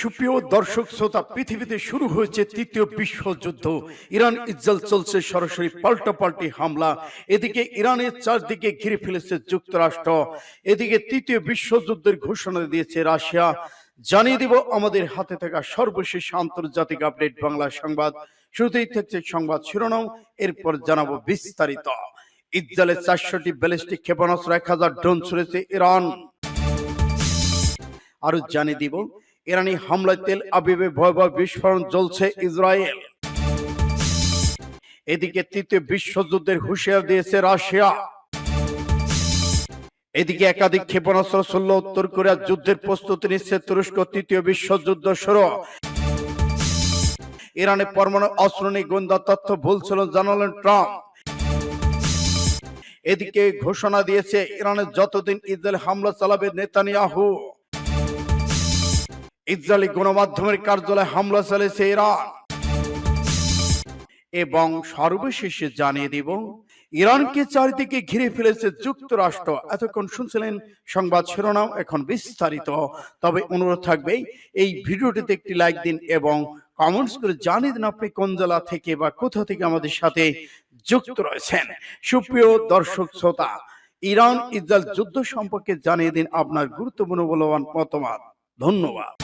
সুপ্রিয় দর্শক শ্রোতা, পৃথিবীতে শুরু হয়েছে তৃতীয় বিশ্বযুদ্ধ। ইরান ইসরায়েল চলছে সরাসরি পাল্টাপাল্টি হামলা। এদিকে ইরানের চারদিকে ঘিরে ফেলেছে যুক্তরাষ্ট্র। এদিকে তৃতীয় বিশ্বযুদ্ধের ঘোষণা দিয়েছে রাশিয়া। জানিয়ে দিব আমাদের হাতে থাকা সর্বশেষ আন্তর্জাতিক আপডেট বাংলা সংবাদ। শুরুতেই থাকছে সংবাদ শিরোনাম, এরপর জানাব বিস্তারিত। ইসরায়েলের চারশোটি ব্যালিস্টিক ক্ষেপণাস্ত্র, এক হাজার ড্রোন ছুড়েছে ইরান। আরও জানিয়ে দিব ইরানি হামলায় তেল আবিবে ভয়াবহ বিস্ফোরণ জ্বলছে ইসরায়েল। এদিকে তৃতীয় বিশ্বযুদ্ধের হুঁশিয়ার দিয়েছে রাশিয়া। এদিকে একাধিক ক্ষেপণাস্ত্র ছুড়ল উত্তর কোরিয়া যুদ্ধের প্রস্তুতি নিচ্ছে তুরস্ক তৃতীয় বিশ্বযুদ্ধ শুরু। ইরানে পরমাণু অস্ত্র নিয়ে গোয়েন্দা তথ্য ভুলছিল জানালেন ট্রাম্প। এদিকে ঘোষণা দিয়েছে ইরানের যতদিন ইসরায়েল হামলা চালাবে নেতানিয়াহু। ইসরায়েলি গণমাধ্যমের কার্যালয়ে হামলা চালিয়েছে ইরান। এবং সর্বশেষে জানিয়ে দিব, ইরানকে চারিদিকে ঘিরে ফেলেছে যুক্তরাষ্ট্র। এতক্ষণ শুনছিলেন সংবাদ শিরোনাম, এখন বিস্তারিত। তবে অনুরোধ থাকবে, এই ভিডিওটিতে একটি লাইক দিন এবং কমেন্টস করে জানিয়ে দিন আপনি কোন জেলা থেকে বা কোথা থেকে আমাদের সাথে যুক্ত রয়েছেন। সুপ্রিয় দর্শক শ্রোতা ইরান ইসরায়েল যুদ্ধ সম্পর্কে জানিয়ে দিন আপনার গুরুত্বপূর্ণ মূল্যবান মতামত। ধন্যবাদ।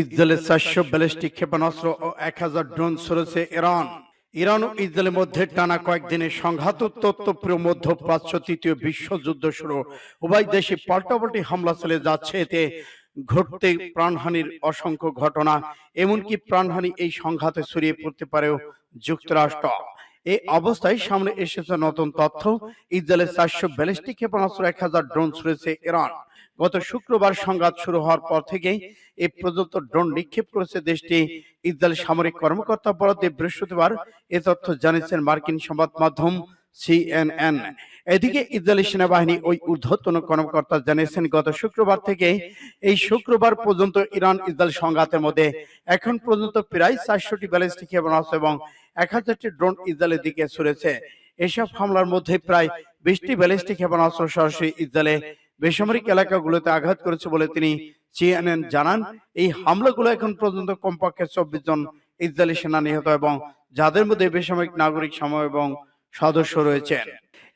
ইসরায়েলের চারশো ব্যালিস্টিক ক্ষেপণাস্ত্র ও এক হাজার ড্রোন ছড়েছে ইরান। ইরান ও ইসরায়েলের মধ্যে টানা কয়েকদিনের সংঘাত উত্তপ্ত প্রিয় মধ্যপ্রাচ্য তৃতীয় বিশ্বযুদ্ধ শুরু। উভয় দেশে পাল্টাপাল্টি হামলা চালিয়ে যাচ্ছে। এতে ঘটতে প্রাণহানির অসংখ্য ঘটনা, এমনকি প্রাণহানি এই সংঘাতে ছড়িয়ে পড়তে পারেও যুক্তরাষ্ট্র। এই অবস্থায় সামনে এসেছে নতুন তথ্য, ইসরায়েলের চারশো ব্যালিস্টিক ক্ষেপণাস্ত্র এক হাজার ড্রোন ছুড়েছে ইরান। গত শুক্রবার সংঘাত শুরু হওয়ার পর থেকেই এই পর্যন্ত ড্রোন নিক্ষেপ করেছে দেশটি ইসরায়েল সামরিক কর্মকর্তা বরাদ্দে বৃহস্পতিবার এ তথ্য জানিয়েছেন মার্কিন সংবাদ মাধ্যম সিএনএন। এদিকে ইসরায়েলি সেনাবাহিনী ওই ঊর্ধ্বতন কর্মকর্তা জানিয়েছেন, গত শুক্রবার থেকে এই শুক্রবার পর্যন্ত ইরান ইসরায়েল সংঘাতের মধ্যে এখন পর্যন্ত প্রায় চারশোটি ব্যালিস্টিক ক্ষেপণাস্ত্র এবং এক হাজারটি ড্রোন ইসরায়েলের দিকে ছুড়েছে। এসব হামলার মধ্যে প্রায় বিশটি ব্যালিস্টিক ক্ষেপণাস্ত্র সরাসরি ইসরায়েলে বেসামরিক এলাকাগুলোতে আঘাত করেছে বলে তিনি সিএনএন জানান। এই হামলাগুলো এখন পর্যন্ত কমপক্ষে চব্বিশ জন ইসরায়েলি সেনা নিহত এবং যাদের মধ্যে বেসামরিক নাগরিক সময় এবং সদস্য রয়েছেন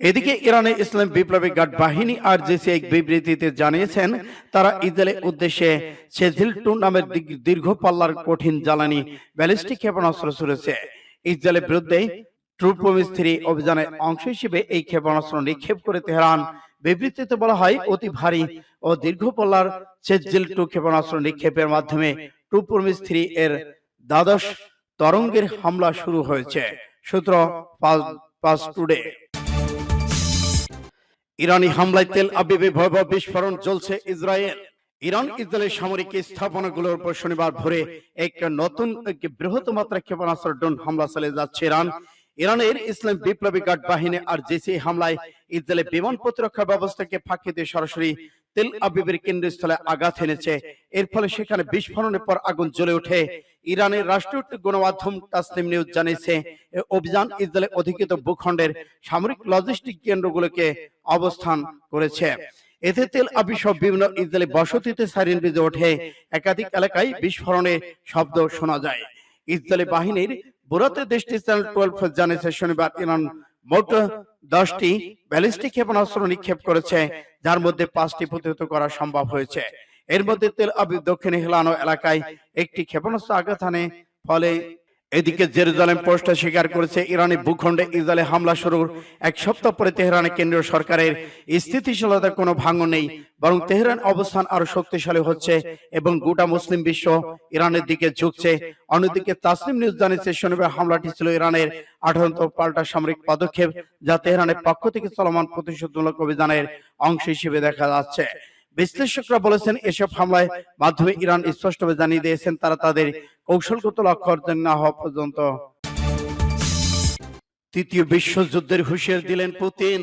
এদিকে ইরানের ইসলাম বিপ্লবী গার্ড বাহিনী আর জেসি এক বিবৃতিতে জানিয়েছেন, তারা ইসরায়েলের উদ্দেশ্যে সেজিল টু নামের দীর্ঘ- পাল্লার কঠিন জ্বালানি, ব্যালিস্টিক ক্ষেপণাস্ত্র ছুড়েছে। ইসরায়েলের বিরুদ্ধে ট্রুপমিস থ্রি অভিযানের অংশ হিসেবে এই ক্ষেপণাস্ত্র নিক্ষেপ করে তেহরান। বিবৃতিতে বলা হয় অতি ভারী ও দীর্ঘ পল্লার চেজিল টু ক্ষেপণাস্ত্র নিক্ষেপের মাধ্যমে ট্রুপমিস থ্রি এর দ্বাদশ তরঙ্গের হামলা শুরু হয়েছে। সূত্র পাস টুডে। ইরানি হামলায় তেল আবিবে ভয়াবহ বিস্ফোরণ চলছে ইসরায়েল। ইরান ইসরায়েলের সামরিক স্থাপনাগুলোর উপর শনিবার ভোরে এক নতুন বৃহৎ মাত্রা ক্ষেপণাস্ত্র ড্রোন হামলা চালিয়ে যাচ্ছে ইরান। ইরানের ইসলাম বিপ্লবী গার্ড বাহিনী আর জেসি হামলায় ইসরায়েলের বিমান প্রতিরক্ষা ব্যবস্থাকে ফাঁকি দিয়ে সরাসরি তেল আবিবের কেন্দ্রস্থলে আঘাত এনেছে। এর ফলে সেখানে বিস্ফোরণের পর আগুন জ্বলে ওঠে। ইরানের রাষ্ট্রীয় গণমাধ্যম তাসনিম নিউজ জানিয়েছে অভিযান ইসরায়েলের অধিকৃত ভূখণ্ডের সামরিক লজিস্টিক কেন্দ্রগুলোকে অবস্থান করেছে। এতে তেল আবি সব বিভিন্ন ইসরায়েলি বসতিতে সাইরেন বেজে ওঠে। একাধিক এলাকায় বিস্ফোরণের শব্দ শোনা যায়। ইসরায়েলি বাহিনীর বুরাতে দেশটি চ্যানেল টুয়েলভ জানিয়েছে, শনিবার ইরান মোট দশটি ব্যালিস্টিক ক্ষেপণাস্ত্র নিক্ষেপ করেছে, যার মধ্যে পাঁচটি প্রতিহত করা সম্ভব হয়েছে। এর মধ্যে তেল আবিব দক্ষিণ হেলানো এলাকায় একটি ক্ষেপণাস্ত্র আঘাত ফলে এদিকে জেরুজালেম পোস্ট স্বীকার করেছে ইরানি ভূখণ্ডে ইসরায়েলে হামলা শুরুর এক সপ্তাহ পরে তেহরানে কেন্দ্রীয় সরকারের স্থিতিশীলতার কোনো ভাঙন নেই, বরং তেহরান অবস্থান আরও শক্তিশালী হচ্ছে এবং গোটা মুসলিম বিশ্ব ইরানের দিকে ঝুঁকছে। অন্যদিকে তাসলিম নিউজ জানিয়েছে, শনিবার হামলাটি ছিল ইরানের আঠারোতম পাল্টা সামরিক পদক্ষেপ, যা তেহরানের পক্ষ থেকে চলমান প্রতিশোধমূলক অভিযানের অংশ হিসেবে দেখা যাচ্ছে। বিশ্লেষকরা বলেছেন, এসব হামলায় মাধ্যমে ইরান স্পষ্টভাবে জানিয়ে দিয়েছেন তারা তাদের কৌশলগত লক্ষ্য অর্জন না হওয়া পর্যন্ত। তৃতীয় বিশ্বযুদ্ধের হুঁশিয়ার দিলেন পুতিন।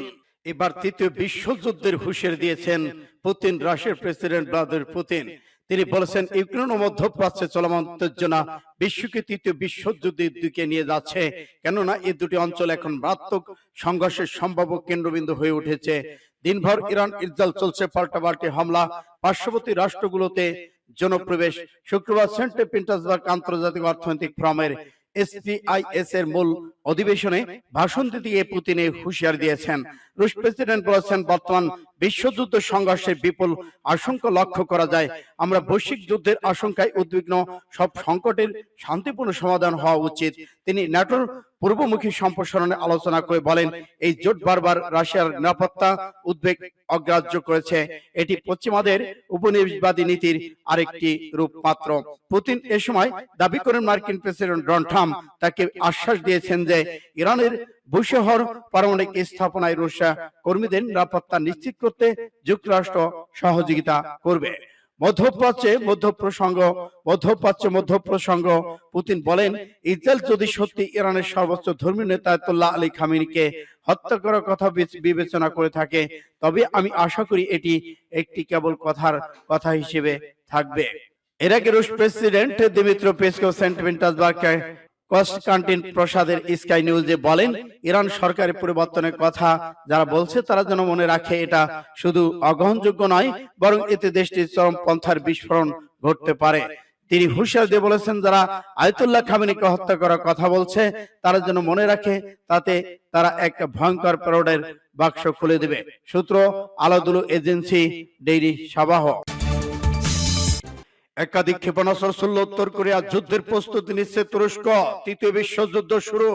এবার তৃতীয় বিশ্বযুদ্ধের হুঁশিয়ার দিয়েছেন পুতিন, রাশিয়ার প্রেসিডেন্ট ভ্লাদিমির পুতিন। তিনি বলেছেন, ইউক্রেন ও মধ্যপ্রাচ্যে চলমান উত্তেজনা বিশ্বকে তৃতীয় বিশ্বযুদ্ধের দিকে নিয়ে যাচ্ছে। কেননা এই দুটি অঞ্চল এখন মারাত্মক সংঘর্ষের সম্ভাব্য কেন্দ্রবিন্দু হয়ে উঠেছে। দিনভর ইরান ইসরায়েল চলছে পাল্টাপাল্টি হামলা। পার্শ্ববর্তী রাষ্ট্রগুলোতে জনপ্রবেশ। শুক্রবার সেন্ট পিটার্সবার্গ আন্তর্জাতিক অর্থনৈতিক ফোরামের এসপিআইএস এর মূল অধিবেশনে ভাষণ দিতে গিয়ে পুতিন হুঁশিয়ার দিয়েছেন। রুশ প্রেসিডেন্ট বলেছেন বর্তমান বিশ্বযুদ্ধ সংঘর্ষের বিপুল আশঙ্কা লক্ষ্য করা যায়। আমরা বৈশ্বিক যুদ্ধের আশঙ্কায় উদ্বিগ্ন। সব সংকটের শান্তিপূর্ণ সমাধান হওয়া উচিত। তিনি ন্যাটোর পূর্বমুখী সম্প্রসারণে আলোচনা করে বলেন, এই জোট বারবার রাশিয়ার নিরাপত্তা উদ্বেগ অগ্রাহ্য করেছে। এটি পশ্চিমাদের উপনিবেশবাদী নীতির আরেকটি রূপ মাত্র পুতিন এ সময় দাবি করেন মার্কিন প্রেসিডেন্ট ডোনাল্ড ট্রাম্প তাকে আশ্বাস দিয়েছেন যে ইরানের বুশহর পারমাণবিক স্থাপনায় রুশিয়া কর্মীদের নিরাপত্তা নিশ্চিত করতে যুক্তরাষ্ট্র সহযোগিতা করবে। মধ্যপ্রাচ্যে মধ্য প্রসঙ্গ মধ্যপ্রাচ্যে মধ্য প্রসঙ্গ পুতিন বলেন ইসরায়েল যদি সত্যি ইরানের সর্বোচ্চ ধর্মীয় নেতা আয়াতুল্লাহ আলী খামিনিকে হত্যা করার কথা বিবেচনা করে থাকে তবে আমি আশা করি এটি একটি কেবল কথার কথা হিসেবে থাকবে। এর আগে রুশ প্রেসিডেন্ট দিমিত্র পেসকো সেন্ট পিটার্সবার্গে কনস্টান্টিন প্রসাদের স্কাই নিউজে বলেন ইরান সরকারের পরিবর্তনের কথা যারা বলছে তারা যেন মনে রাখে এটা শুধু অগ্রহণযোগ্য নয় বরং এতে দেশটির বিস্ফোরণ ঘটতে পারে। তিনি হুঁশিয়ার দিয়ে বলেছেন যারা আয়তুল্লাহ খামিনিকে হত্যা করার কথা বলছে তারা যেন মনে রাখে তাতে তারা এক ভয়ঙ্কর প্যারোডের বাক্স খুলে দেবে। সূত্র আলাদুলু এজেন্সি ডেইরি সাবাহ। একাধিক ক্ষেপণাস্ত্র ছুড়ল উত্তর কোরিয়া যুদ্ধের প্রস্তুতি নিচ্ছে তুরস্ক। তৃতীয় বিশ্বযুদ্ধ শুরু।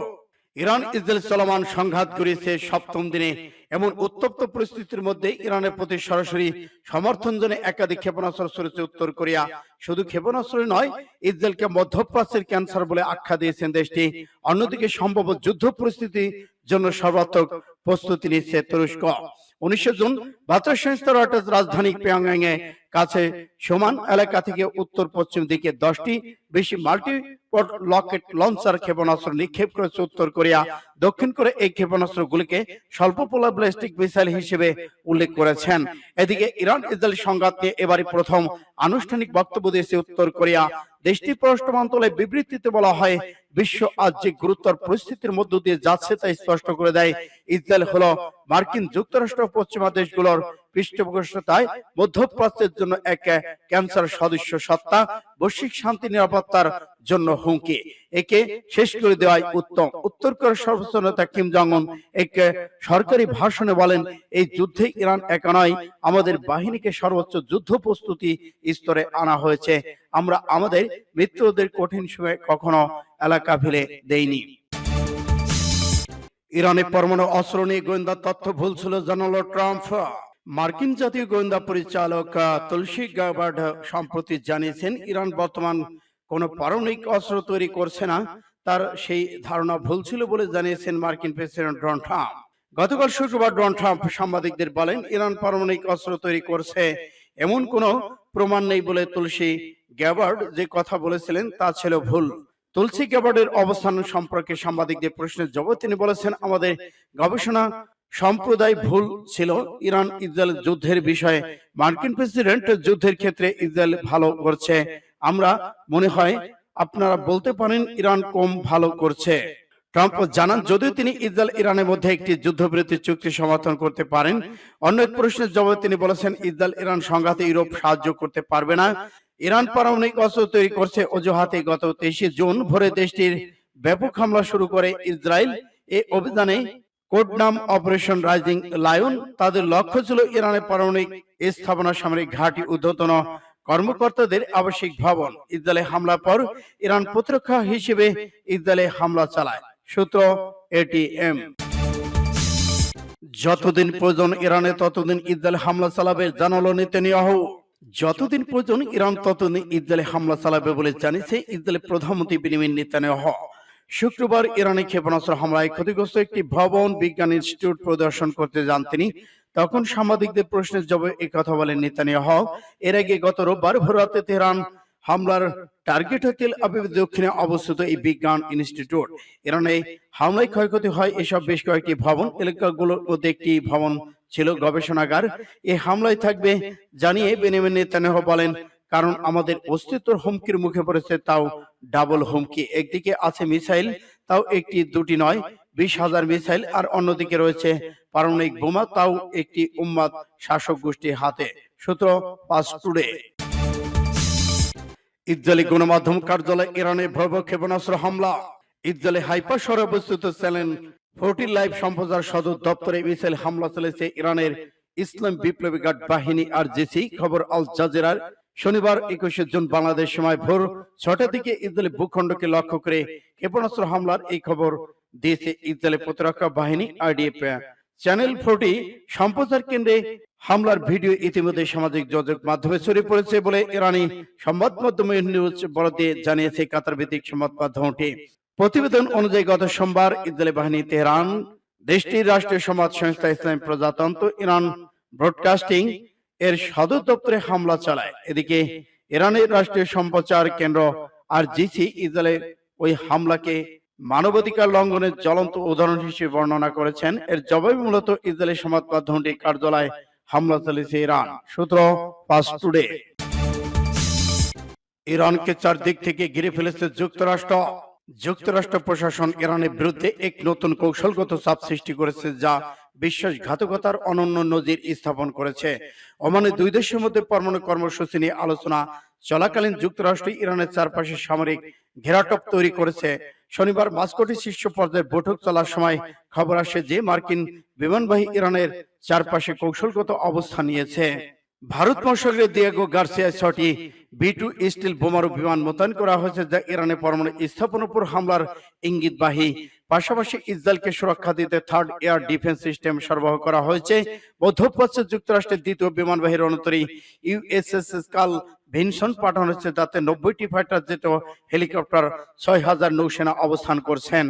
ইরান ইসরায়েল চলমান সংঘাত করেছে সপ্তম দিনে। এমন উত্তপ্ত পরিস্থিতির মধ্যে ইরানের প্রতি সরাসরি সমর্থন জন্য একাধিক ক্ষেপণাস্ত্র ছড়েছে উত্তর কোরিয়া। শুধু ক্ষেপণাস্ত্র নয়, ইসরায়েলকে মধ্যপ্রাচ্যের ক্যান্সার বলে আখ্যা দিয়েছেন দেশটি। অন্যদিকে সম্ভব যুদ্ধ পরিস্থিতির জন্য সর্বাত্মক প্রস্তুতি নিচ্ছে তুরস্ক। উনিশশো জুন বার্তা সংস্থা রয়টার্স রাজধানী পিয়ংয়াং এ কাছে সমান এলাকা থেকে উত্তর পশ্চিম দিকে দশটি বেশি মাল্টি লকেট লঞ্চার ক্ষেপণাস্ত্র নিক্ষেপ করেছে উত্তর কোরিয়া দক্ষিণ কোরিয়া এই ক্ষেপণাস্ত্রগুলিকে স্বল্প পোলা ব্যালিস্টিক মিসাইল হিসেবে উল্লেখ করেছেন। এদিকে ইরান ইসরায়েল সংঘাত নিয়ে এবারই প্রথম আনুষ্ঠানিক বক্তব্য দিয়েছে উত্তর কোরিয়া। দেশটির পররাষ্ট্র মন্ত্রণালয়ের বিবৃতিতে বলা হয় বিশ্ব আজ যে গুরুতর পরিস্থিতির মধ্য দিয়ে যাচ্ছে তা স্পষ্ট করে দেয় ইসরায়েল হলো মার্কিন যুক্তরাষ্ট্র পশ্চিমা দেশগুলোর পৃষ্ঠপোষকতায় মধ্যপ্রাচ্যের জন্য এক ক্যান্সার সদস্য সত্তা, বৈশ্বিক শান্তি নিরাপত্তার জন্য হুমকি। একে শেষ করে দেওয়াই উত্তম। উত্তর কোরিয়ার সর্বোচ্চ নেতা কিম জং এক সরকারি ভাষণে বলেন, এই যুদ্ধে ইরান একা নয়, আমাদের বাহিনীকে সর্বোচ্চ যুদ্ধ প্রস্তুতি স্তরে আনা হয়েছে। আমরা আমাদের মিত্রদের কঠিন সময়ে কখনো এলাকা ফেলে দেইনি। ইরানে পরমাণু অস্ত্র নিয়ে গোয়েন্দা তথ্য ভুল ছিল জানালো ট্রাম্প। মার্কিন জাতীয় গোয়েন্দা পরিচালক তুলসী গাবার্ড সম্প্রতি জানিয়েছেন, ইরান বর্তমান কোনো পারমাণবিক অস্ত্র তৈরি করছে না। তার সেই ধারণা ভুল ছিল বলে জানিয়েছেন মার্কিন প্রেসিডেন্ট ডোনাল্ড ট্রাম্প। গতকাল শুক্রবার ডোনাল্ড ট্রাম্প সাংবাদিকদের বলেন, ইরান পারমাণবিক অস্ত্র তৈরি করছে এমন কোনো প্রমাণ নেই বলে তুলসী গ্যাবার্ড যে কথা বলেছিলেন তা ছিল ভুল। তুলসী গ্যাবার্ডের অবস্থান সম্পর্কে সাংবাদিকদের প্রশ্নের জবাব তিনি বলেছেন, আমাদের গবেষণা সম্প্রদায় ভুল ছিল। ইরান ইসরায়েল যুদ্ধের বিষয়ে মার্কিন প্রেসিডেন্ট যুদ্ধের ক্ষেত্রে ইসরায়েল ভালো করছে। আমরা মনে হয় আপনারা বলতে পারেন ইরান কম ভালো করছে। ট্রাম্প জানান যদিও তিনি ইসরায়েল ইরানের মধ্যে একটি যুদ্ধবিরতি চুক্তি সমর্থন করতে পারেন। অন্য এক প্রশ্নের জবাবে তিনি বলেছেন ইসরায়েল ইরান সংঘাতে ইউরোপ সাহায্য করতে পারবে না। ইরান পারমাণবিক অস্ত্র তৈরি করছে অজুহাতে গত তেইশে জুন ভোরে দেশটির ব্যাপক হামলা শুরু করে ইসরায়েল এই অভিযানে কোড নাম অপারেশন রাইজিং লায়ন। তাদের লক্ষ্য ছিল ইরানের পারমাণবিক স্থাপনা সামরিক ঘাঁটি উদ্ধতন কর্মকর্তাদের আবাসিক ভবন। ইসরায়েলে হামলার পর ইরান প্রতিরক্ষা হিসেবে ইসরায়েলে হামলা চালায়। সূত্র এটিএম। যতদিন প্রয়োজন ইরানে ততদিন ইসরায়েল হামলা চালাবে জানালো নেতানিয়াহু। যতদিন প্রয়োজন ইরান ততদিন ইসরায়েলে হামলা চালাবে বলে জানিয়েছে ইসরায়েলের প্রধানমন্ত্রী বিনিময় নেতানিয়াহু। শুক্রবার ইরানি ক্ষেপণাস্ত্র হামলায় ক্ষতিগ্রস্ত একটি ভবন বিজ্ঞান ইনস্টিটিউট পরিদর্শন করতে যান তিনি। তখন সাংবাদিকদের প্রশ্নের জবাবে এই কথা বলেন নেতানিয়াহু। এর আগে গত রোববার ভোররাতে তেহরান হামলার টার্গেট তেল আবিব দক্ষিণে অবস্থিত এই বিজ্ঞান ইনস্টিটিউট। ইরানে হামলায় ক্ষয়ক্ষতি হয় এসব বেশ কয়েকটি ভবন। এলাকাগুলোর মধ্যে একটি ভবন ছিল গবেষণাগার। এই হামলায় থাকবে জানিয়ে বেনিয়ামিন নেতানিয়াহু বলেন কারণ আমাদের অস্তিত্বর হুমকির মুখে পড়েছে তাও ডাবল হুমকি। একদিকে আছে মিসাইল তাও একটি দুটি নয় বিশ হাজার মিসাইল আর অন্যদিকে রয়েছে পারমাণবিক বোমা তাও একটি উম্মাদ শাসক গোষ্ঠীর হাতে। সূত্র পাস টুডে। ইসরায়েলি গণমাধ্যম কার্যালয় ইরানে ভয়াবহ ক্ষেপণাস্ত্র হামলা। ইসরায়েলি হাইপা শহরে অবস্থিত চ্যানেল ফোর্টি লাইভ সম্প্রচার সদর দপ্তরে মিসাইল হামলা চলেছে ইরানের ইসলাম বিপ্লবী গার্ড বাহিনী আর জেসি। খবর আল জাজেরার শনিবার একুশে জুন বাংলাদেশ সময় ভোর ছটার দিকে ইসরায়েলি ভূখণ্ডকে লক্ষ্য করে ক্ষেপণাস্ত্র হামলার এই খবর দিয়েছে ইসরায়েলি প্রতিরক্ষা বাহিনী আইডিএফ। চ্যানেল ফোর্টি সম্প্রচার কেন্দ্রে হামলার ভিডিও ইতিমধ্যে সামাজিক যোগাযোগ মাধ্যমে ছড়িয়ে পড়েছে বলে ইরানি সংবাদ মাধ্যমে নিউজ বরাদ্দে জানিয়েছে কাতার ভিত্তিক সংবাদ মাধ্যমটি। প্রতিবেদন অনুযায়ী গত সোমবার ইসরায়েলি বাহিনী তেহরান দেশটির রাষ্ট্রীয় সমাজ সংস্থা ইসলামী প্রজাতন্ত্র ইরান ব্রডকাস্টিং এর সদর দপ্তরে হামলা চালায়। এদিকে ইরানের রাষ্ট্রীয় সম্প্রচার কেন্দ্র আর জিসি ইসরায়েলের ওই হামলাকে মানবাধিকার লঙ্ঘনের জ্বলন্ত উদাহরণ হিসেবে বর্ণনা করেছেন। এর জবাবে মূলত ইসরায়েলি সংবাদ মাধ্যমটি কার্যালয় হামলা চালিয়েছে ইরান। সূত্র ফাস্ট টুডে। ইরানকে চারদিক থেকে ঘিরে ফেলেছে যুক্তরাষ্ট্র। যুক্তরাষ্ট্র প্রশাসন ইরানের বিরুদ্ধে এক নতুন কৌশলগত চাপ সৃষ্টি করেছে যা বিশ্বাসঘাতকতার অনন্য নজির স্থাপন করেছে। ওমানে দুই দেশের মধ্যে পরমাণু কর্মসূচি নিয়ে আলোচনা চলাকালীন যুক্তরাষ্ট্র ইরানের চারপাশে সামরিক ঘেরাটপ তৈরি করেছে। শনিবার মাস্কোটে শীর্ষ পর্যায়ের বৈঠক চলার সময় খবর আসে যে মার্কিন বিমানবাহী ইরানের চারপাশে কৌশলগত অবস্থান নিয়েছে। ভারত মহাসাগরে দিয়াগো গার্সিয়া ছটি বি টু স্টিল বোমারু বিমান মোতায়েন করা হয়েছে যা ইরানে পরমাণু স্থাপন উপর হামলার ইঙ্গিতবাহী পাশাপাশি ইসরায়েলকে সুরক্ষা দিতে থার্ড এয়ার ডিফেন্স সিস্টেম সরবরাহ করা হয়েছে। মধ্যপ্রাচ্যে যুক্তরাষ্ট্রের দ্বিতীয় বিমানবাহী রণতরী ইউএসএস কাল ভিনসন পাঠানো হয়েছে যাতে নব্বইটি ফাইটার জেট হেলিকপ্টার ছয় হাজার নৌসেনা অবস্থান করছেন।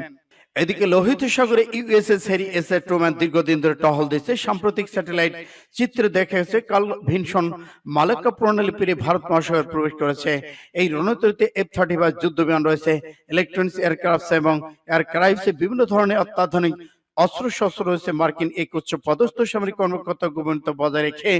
এদিকে লোহিত সাগরে ইউএসএস হ্যারি এস এ ট্রুম্যান দীর্ঘদিন ধরে টহল দিচ্ছে। সাম্প্রতিক স্যাটেলাইট চিত্রে দেখা গেছে কাল ভিনসন মালাক্কা প্রণালী পেরিয়ে ভারত মহাসাগর প্রবেশ করেছে। এই রণতরীতে এফ থার্টি ফাইভ যুদ্ধবিমান রয়েছে ইলেকট্রনিক্স এয়ারক্রাফট এবং এয়ারক্রাইভসে বিভিন্ন ধরনের অত্যাধুনিক অস্ত্র শস্ত্র রয়েছে মার্কিন এক উচ্চ পদস্থ সামরিক কর্মকর্তা গোপনীয়তা বজায় রেখে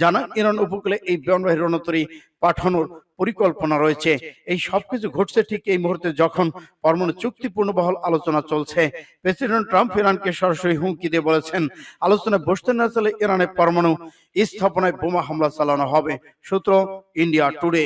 জানা ইরান উপকূলে এই বিমানবাহী রণতরী পাঠানোর পরিকল্পনা রয়েছে। এই সবকিছু ঘটছে ঠিক এই মুহূর্তে যখন পরমাণু চুক্তিপূর্ণ বহল আলোচনা চলছে। প্রেসিডেন্ট ট্রাম্প ইরানকে সরাসরি হুমকি দিয়ে বলেছেন আলোচনা বসতে না চলে ইরানের পরমাণু স্থাপনায় বোমা হামলা চালানো হবে। সূত্র ইন্ডিয়া টুডে।